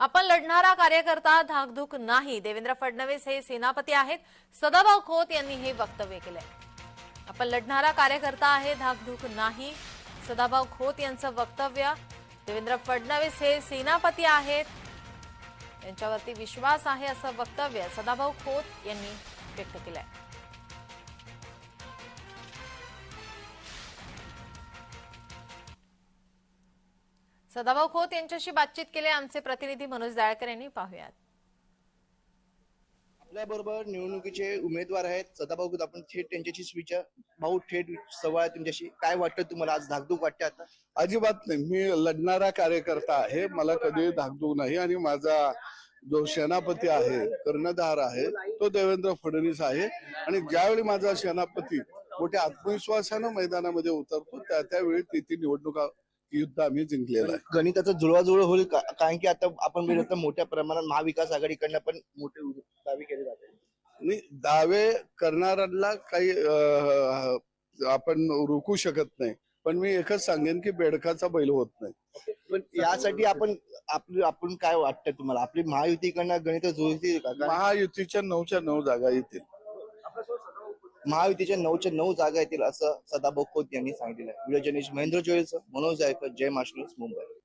आपण लढणारा कार्यकर्ता धाकधूक नाही. देवेंद्र फडणवीस हे सेनापती आहेत. सदाभाऊ खोत यांनी हे वक्तव्य केलंय. आपण लढणारा कार्यकर्ता आहे धाकधूक नाही. सदाभाऊ खोत यांचं वक्तव्य देवेंद्र फडणवीस हे सेनापती आहेत. त्यांच्यावरती विश्वास आहे असं वक्तव्य सदाभाऊ खोत यांनी व्यक्त केलंय. सदाभाऊ खोत यांच्याशी बातचीत केली आमचे प्रतिनिधी मनोज जाळकर यांनी. पाहुयात. आपल्या बरोबर निवडणुकीचे उमेदवार आहेत. सदाभाऊ खोत, आपण थेट त्यांच्याशी विचार भाऊ थेट आहे तुमच्याशी. काय वाटतं तुम्हाला? आज धाकधूक वाटते आता? अजिबात नाही. मी लढणारा कार्यकर्ता आहे. मला कधी धाकधूक नाही आणि माझा जो सेनापती आहे कर्णधार आहे तो देवेंद्र फडणवीस आहे. आणि ज्यावेळी माझा सेनापती मोठ्या आत्मविश्वासानं मैदानामध्ये उतरतो त्या त्यावेळी ती ती निवडणुका युद्ध आम्ही जिंकलेलं आहे. गणिताचं जुळवाजुळव होईल का- कारण की आता आपण बघितलं तर मोठ्या प्रमाणात महाविकास आघाडीकडनं पण मोठे दावे केले जाते आणि दावे करणाऱ्यांना काही अं, आपण रोखू शकत नाही. पण मी एकच सांगेन की बेडकाचा बैल होत नाही. पण यासाठी आपण आपली आपण काय वाटतं तुम्हाला? आपली महायुतीकडनं गणित जुळतील का? कारण महायुतीच्या नऊच्या नऊ जागा येतील. महायुतीच्या नऊच्या नऊ जागा येतील असं सदाभाऊ खोत यांनी सांगितलं व्हिडिओ जर्नलिस्ट महेंद्र जोळेचं मनोज जायकर जय महाराष्ट्र मुंबई.